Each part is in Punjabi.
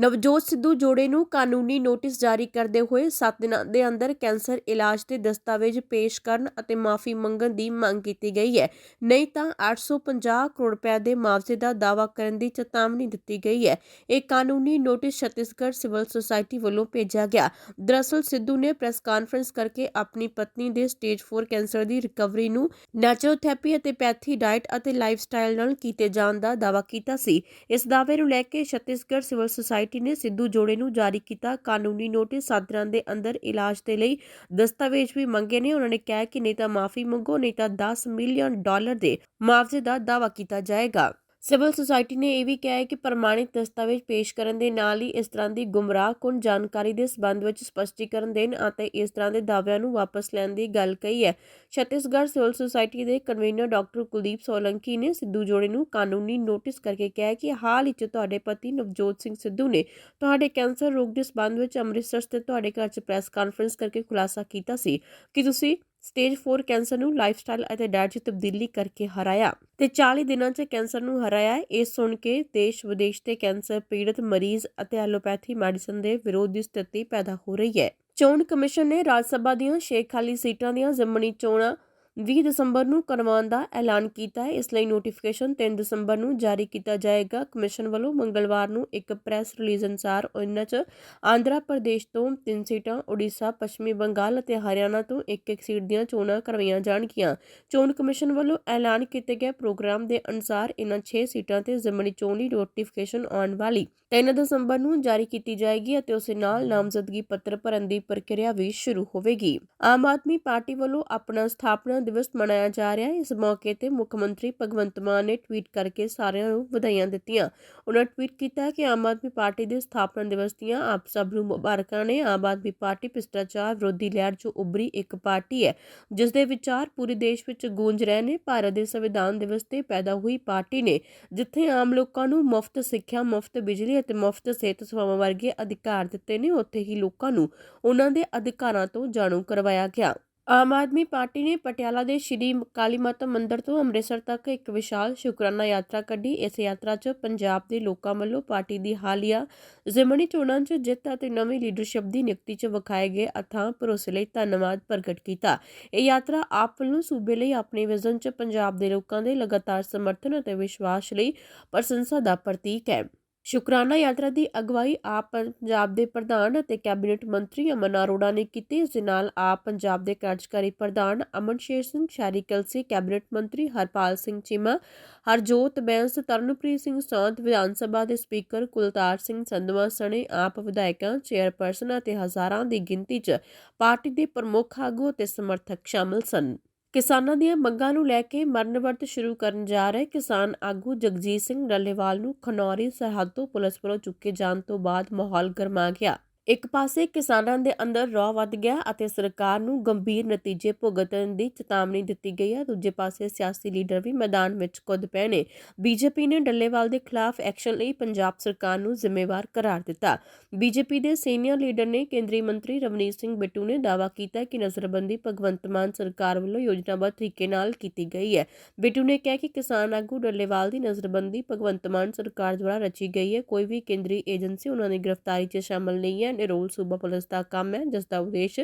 ਨਵਜੋਤ ਸਿੱਧੂ ਜੋੜੇ ਨੂੰ ਕਾਨੂੰਨੀ ਨੋਟਿਸ ਜਾਰੀ ਕਰਦੇ ਹੋਏ 7 ਦਿਨਾਂ ਦੇ ਅੰਦਰ ਕੈਂਸਰ ਇਲਾਜ ਦੇ ਦਸਤਾਵੇਜ਼ ਪੇਸ਼ ਕਰਨ ਅਤੇ ਮਾਫੀ ਮੰਗਣ ਦੀ ਮੰਗ ਕੀਤੀ ਗਈ ਹੈ। ਨਹੀਂ ਤਾਂ 850 ਕਰੋੜ ਰੁਪਏ ਦੇ ਮੁਆਵਜ਼ੇ ਦਾ ਦਾਅਵਾ ਕਰਨ ਦੀ ਚੇਤਾਵਨੀ ਦਿੱਤੀ ਗਈ ਹੈ। ਇਹ ਕਾਨੂੰਨੀ ਨੋਟਿਸ ਛੱਤੀਸਗੜ੍ਹ ਸਿਵਲ ਸੁਸਾਇਟੀ ਵੱਲੋਂ ਭੇਜਿਆ ਗਿਆ। ਦਰਅਸਲ ਸਿੱਧੂ ਨੇ ਪ੍ਰੈਸ ਕਾਨਫਰੰਸ ਕਰਕੇ ਆਪਣੀ ਪਤਨੀ ਦੇ ਸਟੇਜ 4 ਕੈਂਸਰ ਦੀ ਰਿਕਵਰੀ ਨੂੰ ਨੈਚੁਰੋਥੈਰੇਪੀ ਅਤੇ ਪੈਥੀ ਡਾਈਟ ਅਤੇ ਲਾਈਫਸਟਾਈਲ ਨਾਲ ਕੀਤੇ ਜਾਣ ਦਾ ਦਾਅਵਾ ਕੀਤਾ ਸੀ। ਇਸ ਦਾਅਵੇ ਨੂੰ ਲੈ ਕੇ ਛੱਤੀਸਗੜ੍ਹ ਸਿਵਲ ਸੁਸਾਇਟੀ ਨੇ ਸਿੱਧੂ ਜੋੜੇ ਨੂੰ ਜਾਰੀ ਕੀਤਾ। ਕਾਨੂੰਨੀ ਨੋਟਿਸ ਸੱਤ ਦੇ ਅੰਦਰ ਇਲਾਜ ਦੇ ਲਈ ਦਸਤਾਵੇਜ਼ ਵੀ ਮੰਗੇ ਨੇ। ਉਹਨਾਂ ਨੇ ਕਿਹਾ ਕਿ ਨਹੀਂ ਤਾਂ ਮਾਫੀ ਮੰਗੋ, ਨਹੀਂ ਤਾਂ 10 ਮਿਲੀਅਨ ਡਾਲਰ ਦੇ ਮੁਆਵਜ਼ੇ ਦਾ ਦਾਅਵਾ ਕੀਤਾ ਜਾਏਗਾ। ਸਿਵਲ ਸੁਸਾਇਟੀ ਨੇ ਇਹ ਵੀ ਕਿਹਾ ਹੈ ਕਿ ਪ੍ਰਮਾਣਿਤ ਦਸਤਾਵੇਜ਼ ਪੇਸ਼ ਕਰਨ ਦੇ ਨਾਲ ਹੀ ਇਸ ਤਰ੍ਹਾਂ ਦੀ ਗੁੰਮਰਾਹਕੁਨ ਜਾਣਕਾਰੀ ਦੇ ਸਬੰਧ ਵਿੱਚ ਸਪਸ਼ਟੀਕਰਨ ਦੇਣ ਅਤੇ ਇਸ ਤਰ੍ਹਾਂ ਦੇ ਦਾਅਵਿਆਂ ਨੂੰ ਵਾਪਸ ਲੈਣ ਦੀ ਗੱਲ ਕਹੀ ਹੈ। ਛੱਤੀਸਗੜ੍ਹ ਸਿਵਲ ਸੁਸਾਇਟੀ ਦੇ ਕਨਵੀਨਰ ਡਾਕਟਰ ਕੁਲਦੀਪ ਸੋਲੰਕੀ ਨੇ ਸਿੱਧੂ ਜੋੜੇ ਨੂੰ ਕਾਨੂੰਨੀ ਨੋਟਿਸ ਕਰਕੇ ਕਿਹਾ ਹੈ ਕਿ ਹਾਲ ਹੀ 'ਚ ਤੁਹਾਡੇ ਪਤੀ ਨਵਜੋਤ ਸਿੰਘ ਸਿੱਧੂ ਨੇ ਤੁਹਾਡੇ ਕੈਂਸਰ ਰੋਗ ਦੇ ਸਬੰਧ ਵਿੱਚ ਅੰਮ੍ਰਿਤਸਰ ਸਥਿਤ ਤੁਹਾਡੇ ਘਰ 'ਚ ਪ੍ਰੈਸ ਕਾਨਫਰੰਸ ਕਰਕੇ ਖੁਲਾਸਾ ਕੀਤਾ ਸੀ। ਕਿ ਤੁਸੀਂ ਸਟੇਜ 4 ਕੈਂਸਰ ਨੂੰ ਲਾਈਫਸਟਾਈਲ ਅਤੇ ਡਾਈਟ 'ਚ ਤਬਦੀਲੀ ਕਰਕੇ ਹਰਾਇਆ ਤੇ 40 ਦਿਨਾਂ 'ਚ ਕੈਂਸਰ ਨੂੰ ਹਰਾਇਆ ਇਹ ਸੁਣ ਕੇ ਦੇਸ਼ ਵਿਦੇਸ਼ ਦੇ ਕੈਂਸਰ ਪੀੜਤ ਮਰੀਜ਼ ਅਤੇ ਐਲੋਪੈਥੀ ਮੈਡੀਸਨ ਦੇ ਵਿਰੋਧ ਦੀ ਸਥਿਤੀ ਪੈਦਾ ਹੋ ਰਹੀ ਹੈ। ਚੋਣ ਕਮਿਸ਼ਨ ਨੇ ਰਾਜ ਸਭਾ ਦੀਆਂ 6 ਖਾਲੀ ਸੀਟਾਂ ਦੀਆਂ ਜ਼ਿਮਨੀ ਚੋਣਾਂ 20 ਦਸੰਬਰ ਨੂੰ ਕਰਵਾਉਣ ਦਾ ਐਲਾਨ ਕੀਤਾ ਹੈ। ਇਸ ਲਈ ਨੋਟੀਫਿਕੇਸ਼ਨ 3 ਦਸੰਬਰ ਨੂੰ ਜਾਰੀ ਕੀਤਾ ਜਾਏਗਾ। ਕਮਿਸ਼ਨ ਵੱਲੋਂ ਮੰਗਲਵਾਰ ਨੂੰ ਇੱਕ ਪ੍ਰੈਸ ਰਿਲੀਜ਼ ਅਨੁਸਾਰ ਉਹਨਾਂ 'ਚ ਆਂਧਰਾ ਪ੍ਰਦੇਸ਼ ਤੋਂ 3 ਸੀਟਾਂ ਓਡੀਸ਼ਾ ਪੱਛਮੀ ਬੰਗਾਲ ਅਤੇ ਹਰਿਆਣਾ ਤੋਂ ਇੱਕ ਇੱਕ ਸੀਟ ਦੀਆਂ ਚੋਣਾਂ ਕਰਵਾਈਆਂ ਜਾਣਗੀਆਂ। ਚੋਣ ਕਮਿਸ਼ਨ ਵੱਲੋਂ ਐਲਾਨ ਕੀਤੇ ਗਏ ਪ੍ਰੋਗਰਾਮ ਦੇ ਅਨੁਸਾਰ ਇਹਨਾਂ 6 ਸੀਟਾਂ ਤੇ ਜ਼ਿਮਨੀ ਚੋਣ ਦੀ ਨੋਟੀਫਿਕੇਸ਼ਨ ਆਉਣ ਵਾਲੀ 3 ਦਸੰਬਰ ਨੂੰ ਜਾਰੀ ਕੀਤੀ ਜਾਏਗੀ ਅਤੇ ਉਸੇ ਨਾਲ ਨਾਮਜ਼ਦਗੀ ਪੱਤਰ ਭਰਨ ਦੀ ਪ੍ਰਕਿਰਿਆ ਵੀ ਸ਼ੁਰੂ ਹੋਵੇਗੀ। ਆਮ ਆਦਮੀ ਪਾਰਟੀ ਵੱਲੋਂ ਆਪਣਾ ਸਥਾਪਨਾ ਦਿਵਸ ਮਨਾਇਆ ਜਾ ਰਿਹਾ ਹੈ। ਇਸ ਮੌਕੇ ਤੇ ਮੁੱਖ ਮੰਤਰੀ ਭਗਵੰਤ ਮਾਨ ਨੇ ਟਵੀਟ ਕਰਕੇ ਸਾਰਿਆਂ ਨੂੰ ਵਧਾਈਆਂ ਦਿੱਤੀਆਂ। ਉਹਨਾਂ ਟਵੀਟ ਕੀਤਾ ਕਿ ਆਮ ਆਦਮੀ ਪਾਰਟੀ ਦੇ ਸਥਾਪਨਾ ਦਿਵਸ ਦੀਆਂ ਆਪ ਸਭ ਨੂੰ ਮੁਬਾਰਕਾਂ ਨੇ। ਆਮ ਆਦਮੀ ਪਾਰਟੀ ਭ੍ਰਿਸ਼ਟਾਚਾਰ ਵਿਰੋਧੀ ਲਹਿਰ ਚੋਂ ਉੱਭਰੀ ਇੱਕ ਪਾਰਟੀ ਹੈ, ਜਿਸ ਦੇ ਵਿਚਾਰ ਪੂਰੇ ਦੇਸ਼ ਵਿੱਚ ਗੂੰਜ ਰਹੇ ਨੇ। ਭਾਰਤ ਦੇ ਸੰਵਿਧਾਨ ਦਿਵਸ ਤੇ ਪੈਦਾ ਹੋਈ ਪਾਰਟੀ ਨੇ, ਜਿੱਥੇ ਆਮ ਲੋਕਾਂ ਨੂੰ ਮੁਫਤ ਸਿੱਖਿਆ, ਮੁਫਤ ਬਿਜਲੀ ਅਤੇ ਮੁਫਤ ਸਿਹਤ ਸੇਵਾਵਾਂ ਵਰਗੇ ਅਧਿਕਾਰ ਦਿੱਤੇ ਨੇ, ਉੱਥੇ ਹੀ ਲੋਕਾਂ ਨੂੰ ਉਹਨਾਂ ਦੇ ਅਧਿਕਾਰਾਂ ਤੋਂ ਜਾਣੂ ਕਰਵਾਇਆ ਗਿਆ। ਆਮ ਆਦਮੀ ਪਾਰਟੀ ਨੇ ਪਟਿਆਲਾ ਦੇ ਸ਼੍ਰੀ ਕਾਲੀ ਮਾਤਾ ਮੰਦਿਰ ਤੋਂ ਅੰਮ੍ਰਿਤਸਰ ਤੱਕ ਇੱਕ ਵਿਸ਼ਾਲ ਸ਼ੁਕਰਾਨਾ ਯਾਤਰਾ ਕੱਢੀ। ਇਸ ਯਾਤਰਾ 'ਚ ਪੰਜਾਬ ਦੇ ਲੋਕਾਂ ਵੱਲੋਂ ਪਾਰਟੀ ਦੀ ਹਾਲੀਆ, ਜ਼ਿਮਨੀ ਚੋਣਾਂ 'ਚ ਜਿੱਤ ਅਤੇ ਨਵੀਂ ਲੀਡਰਸ਼ਿਪ ਦੀ ਨਿਯੁਕਤੀ 'ਚ ਵਿਖਾਏ ਗਏ ਅਥਾਂ ਭਰੋਸੇ ਲਈ ਧੰਨਵਾਦ ਪ੍ਰਗਟ ਕੀਤਾ। ਇਹ ਯਾਤਰਾ ਆਪ ਵੱਲੋਂ ਸੂਬੇ ਲਈ ਆਪਣੇ ਵਿਜ਼ਨ 'ਚ ਪੰਜਾਬ ਦੇ ਲੋਕਾਂ ਦੇ ਲਗਾਤਾਰ ਸਮਰਥਨ ਅਤੇ ਵਿਸ਼ਵਾਸ ਲਈ ਪ੍ਰਸ਼ੰਸਾ ਦਾ ਪ੍ਰਤੀਕ ਹੈ। ਸ਼ੁਕਰਾਨਾ ਯਾਤਰਾ ਦੀ ਅਗਵਾਈ ਆਪ ਪੰਜਾਬ ਦੇ ਪ੍ਰਧਾਨ ਅਤੇ ਕੈਬਨਿਟ ਮੰਤਰੀ ਅਮਨ ਅਰੋੜਾ ਨੇ ਕੀਤੀ। ਇਸ ਦੇ ਨਾਲ ਆਪ ਪੰਜਾਬ ਦੇ ਕਾਰਜਕਾਰੀ ਪ੍ਰਧਾਨ ਅਮਨ ਸ਼ੇਰ ਸਿੰਘ ਸ਼ਾਰੀ ਕਲਸੀ ਕੈਬਨਿਟ ਮੰਤਰੀ ਹਰਪਾਲ ਸਿੰਘ ਚੀਮਾ, ਹਰਜੋਤ ਬੈਂਸ, ਤਰਨਪ੍ਰੀਤ ਸਿੰਘ ਸੌਂਦ ਵਿਧਾਨ ਸਭਾ ਦੇ ਸਪੀਕਰ ਕੁਲਤਾਰ ਸਿੰਘ ਸੰਧਵਾ ਸਣੇ, ਆਪ ਵਿਧਾਇਕਾਂ, ਚੇਅਰਪਰਸਨ ਅਤੇ ਹਜ਼ਾਰਾਂ ਦੀ ਗਿਣਤੀ 'ਚ ਪਾਰਟੀ ਦੇ ਪ੍ਰਮੁੱਖ ਆਗੂ ਅਤੇ ਸਮਰਥਕ ਸ਼ਾਮਲ ਸਨ। ਕਿਸਾਨਾਂ ਦੀਆਂ ਮੰਗਾਂ ਨੂੰ ਲੈ ਕੇ ਮਰਨ ਵਰਤ ਸ਼ੁਰੂ ਕਰਨ ਜਾ ਰਹੇ ਕਿਸਾਨ ਆਗੂ ਜਗਜੀਤ ਸਿੰਘ ਡੱਲੇਵਾਲ ਨੂੰ ਖਨੌਰੀ ਸਰਹੱਦ ਤੋਂ ਪੁਲਿਸ ਵੱਲੋਂ ਚੁੱਕੇ ਜਾਣ ਤੋਂ ਬਾਅਦ ਮਾਹੌਲ ਗਰਮਾ ਗਿਆ। ਇੱਕ ਪਾਸੇ ਕਿਸਾਨਾਂ ਦੇ ਅੰਦਰ ਰੌਹ ਵੱਧ ਗਿਆ ਅਤੇ ਸਰਕਾਰ ਨੂੰ ਗੰਭੀਰ ਨਤੀਜੇ ਭੁਗਤਣ ਦੀ ਚੇਤਾਵਨੀ ਦਿੱਤੀ ਗਈ ਹੈ। ਦੂਜੇ ਪਾਸੇ ਸਿਆਸੀ ਲੀਡਰ ਵੀ ਮੈਦਾਨ ਵਿੱਚ ਕੁੱਦ ਪਏ ਨੇ। ਬੀਜੇਪੀ ਨੇ ਡੱਲੇਵਾਲ ਦੇ ਖਿਲਾਫ ਐਕਸ਼ਨ ਲਈ ਪੰਜਾਬ ਸਰਕਾਰ ਨੂੰ ਜ਼ਿੰਮੇਵਾਰ ਕਰਾਰ ਦਿੱਤਾ। ਬੀਜੇਪੀ ਦੇ ਸੀਨੀਅਰ ਲੀਡਰ ਨੇ ਕੇਂਦਰੀ ਮੰਤਰੀ ਰਵਨੀਤ ਸਿੰਘ ਬਿੱਟੂ ਨੇ ਦਾਅਵਾ ਕੀਤਾ ਕਿ ਨਜ਼ਰਬੰਦੀ ਭਗਵੰਤ ਮਾਨ ਸਰਕਾਰ ਵੱਲੋਂ ਯੋਜਨਾਬੱਧ ਤਰੀਕੇ ਨਾਲ ਕੀਤੀ ਗਈ ਹੈ। ਬਿੱਟੂ ਨੇ ਕਿਹਾ ਕਿ ਕਿਸਾਨ ਆਗੂ ਡੱਲੇਵਾਲ ਦੀ ਨਜ਼ਰਬੰਦੀ ਭਗਵੰਤ ਮਾਨ ਸਰਕਾਰ ਦੁਆਰਾ ਰਚੀ ਗਈ ਹੈ। ਕੋਈ ਵੀ ਕੇਂਦਰੀ ਏਜੰਸੀ ਉਹਨਾਂ ਦੀ ਗ੍ਰਿਫਤਾਰੀ 'ਚ ਸ਼ਾਮਲ ਨਹੀਂ ਹੈ। ਨਿਰੋਲ ਸੂਬਾ ਪੁਲਿਸ ਦਾ ਕੰਮ ਹੈ, ਜਿਸ ਦਾ ਉਦੇਸ਼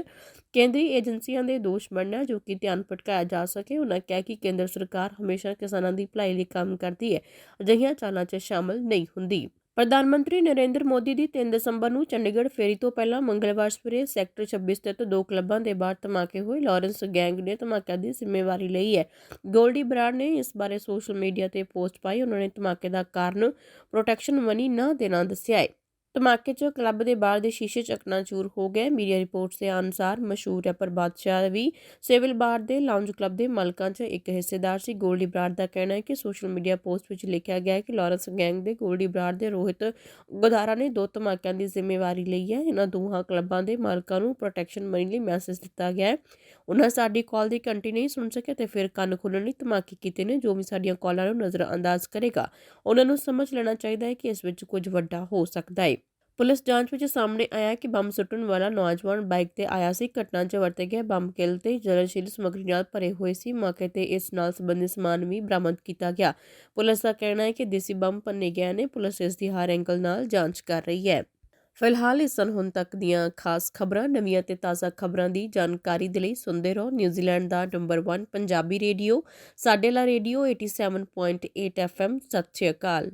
ਕੇਂਦਰੀ ਏਜੰਸੀਆਂ ਦੇ ਦੋਸ਼ ਬਣਨਾ ਜੋ ਕਿ ਧਿਆਨ ਭਟਕਾਇਆ ਜਾ ਸਕੇ। ਉਹਨਾਂ ਕਿਹਾ ਕਿ ਕੇਂਦਰ ਸਰਕਾਰ ਹਮੇਸ਼ਾ ਕਿਸਾਨਾਂ ਦੀ ਭਲਾਈ ਲਈ ਕੰਮ ਕਰਦੀ ਹੈ, ਅਜਿਹੀਆਂ ਚਾਲਾਂ 'ਚ ਸ਼ਾਮਲ ਨਹੀਂ ਹੁੰਦੀ। ਪ੍ਰਧਾਨ ਮੰਤਰੀ ਨਰਿੰਦਰ ਮੋਦੀ ਦੀ 3 ਦਸੰਬਰ ਨੂੰ ਚੰਡੀਗੜ੍ਹ ਫੇਰੀ ਤੋਂ ਪਹਿਲਾਂ ਮੰਗਲਵਾਰ ਸਵੇਰੇ ਸੈਕਟਰ 26 ਸਥਿਤ ਦੋ ਕਲੱਬਾਂ ਦੇ ਬਾਹਰ ਧਮਾਕੇ ਹੋਏ। ਲਾਰੈਂਸ ਗੈਂਗ ਨੇ ਧਮਾਕਿਆਂ ਦੀ ਜ਼ਿੰਮੇਵਾਰੀ ਲਈ ਹੈ। ਗੋਲਡੀ ਬਰਾਡ ਨੇ ਇਸ ਬਾਰੇ ਸੋਸ਼ਲ ਮੀਡੀਆ ਤੇ ਪੋਸਟ ਪਾਈ। ਉਹਨਾਂ ਨੇ ਧਮਾਕੇ ਦਾ ਕਾਰਨ ਪ੍ਰੋਟੈਕਸ਼ਨ ਮਨੀ ਨਾ ਦੇਣਾ ਦੱਸਿਆ ਹੈ। ਧਮਾਕੇ 'ਚ ਕਲੱਬ ਦੇ ਬਾਹਰ ਦੇ ਸ਼ੀਸ਼ੇ ਚਕਨਾਚੂਰ ਹੋ ਗਏ ਮੀਡੀਆ ਰਿਪੋਰਟਸ ਦੇ ਅਨੁਸਾਰ ਮਸ਼ਹੂਰ ਰੈਪਰ ਬਾਦਸ਼ਾਹ ਵੀ ਸਿਵਲ ਬਾਰ ਦੇ ਲਾਉਂਜ ਕਲੱਬ ਦੇ ਮਾਲਕਾਂ 'ਚ ਇੱਕ ਹਿੱਸੇਦਾਰ ਸੀ। ਗੋਲਡੀ ਬਰਾਡ ਦਾ ਕਹਿਣਾ ਹੈ ਕਿ ਸੋਸ਼ਲ ਮੀਡੀਆ ਪੋਸਟ ਵਿੱਚ ਲਿਖਿਆ ਗਿਆ ਹੈ ਕਿ ਲਾਰੈਂਸ ਗੈਂਗ ਦੇ ਗੋਲਡੀ ਬਰਾਡ ਦੇ ਰੋਹਿਤ ਗੋਦਾਰਾ ਨੇ ਦੋ ਧਮਾਕਿਆਂ ਦੀ ਜ਼ਿੰਮੇਵਾਰੀ ਲਈ ਹੈ। ਇਹਨਾਂ ਦੋਹਾਂ ਕਲੱਬਾਂ ਦੇ ਮਾਲਕਾਂ ਨੂੰ ਪ੍ਰੋਟੈਕਸ਼ਨ ਮਨੀ ਲਈ ਮੈਸੇਜ ਦਿੱਤਾ ਗਿਆ ਹੈ। ਉਹਨਾਂ ਸਾਡੀ ਕਾਲ ਦੀ ਘੰਟੀ ਨਹੀਂ ਸੁਣ ਸਕੇ ਤੇ ਫਿਰ ਕੰਨ ਖੋਲਣ ਲਈ ਧਮਾਕੇ ਕੀਤੇ ਨੇ, ਜੋ ਵੀ ਸਾਡੀਆਂ ਕਾਲਾਂ ਨੂੰ ਨਜ਼ਰ ਅੰਦਾਜ਼ ਕਰੇਗਾ। ਉਹਨਾਂ ਨੂੰ ਸਮਝ ਲੈਣਾ ਚਾਹੀਦਾ ਹੈ ਕਿ ਇਸ ਵਿੱਚ ਕੁਝ ਵੱਡਾ ਹੋ ਸਕਦਾ ਹੈ। ਪੁਲਿਸ ਜਾਂਚ ਵਿੱਚ ਸਾਹਮਣੇ ਆਇਆ ਕਿ ਬੰਬ ਸੁੱਟਣ ਵਾਲਾ ਨੌਜਵਾਨ ਬਾਈਕ ਤੇ ਆਇਆ ਸੀ। ਘਟਨਾ 'ਚ ਵਰਤੇ ਗਏ ਬੰਬ ਕਿੱਲ ਤੇ ਜਲਸ਼ੀਲ ਸਮੱਗਰੀ ਨਾਲ ਭਰੇ ਹੋਏ ਸੀ। ਮੌਕੇ ਤੇ ਇਸ ਨਾਲ ਸੰਬੰਧਿਤ ਸਮਾਨ ਵੀ ਬਰਾਮਦ ਕੀਤਾ ਗਿਆ। ਪੁਲਿਸ ਦਾ ਕਹਿਣਾ ਹੈ ਕਿ ਦੇਸੀ ਬੰਬ ਭੰਨੇ ਗਏ ਨੇ। ਪੁਲਿਸ ਇਸ ਦੀ ਹਰ ਐਂਗਲ ਨਾਲ ਜਾਂਚ ਕਰ ਰਹੀ ਹੈ। ਫਿਲਹਾਲ ਇਸ ਸਨ ਹੁਣ ਤੱਕ ਦੀਆਂ ਖਾਸ ਖਬਰਾਂ, ਨਵੀਆਂ ਤੇ ਤਾਜ਼ਾ ਖਬਰਾਂ ਦੀ ਜਾਣਕਾਰੀ ਦੇ ਲਈ ਸੁਣਦੇ ਰਹੋ। ਨਿਊਜ਼ੀਲੈਂਡ ਦਾ ਨੰਬਰ 1 ਪੰਜਾਬੀ ਰੇਡੀਓ, ਸਾਡੇ ਲਾ ਰੇਡੀਓ 87.8 FM ਸਤਿ ਸ਼੍ਰੀ ਅਕਾਲ।